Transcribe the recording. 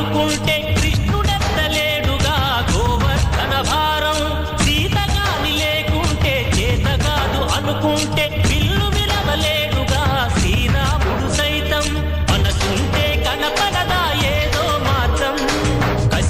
అనుకుంటే కృష్ణుడెత్తలేడుగా. గోవర్ధన భారం సీత కాని లేకుంటే చేత కాదు అనుకుంటే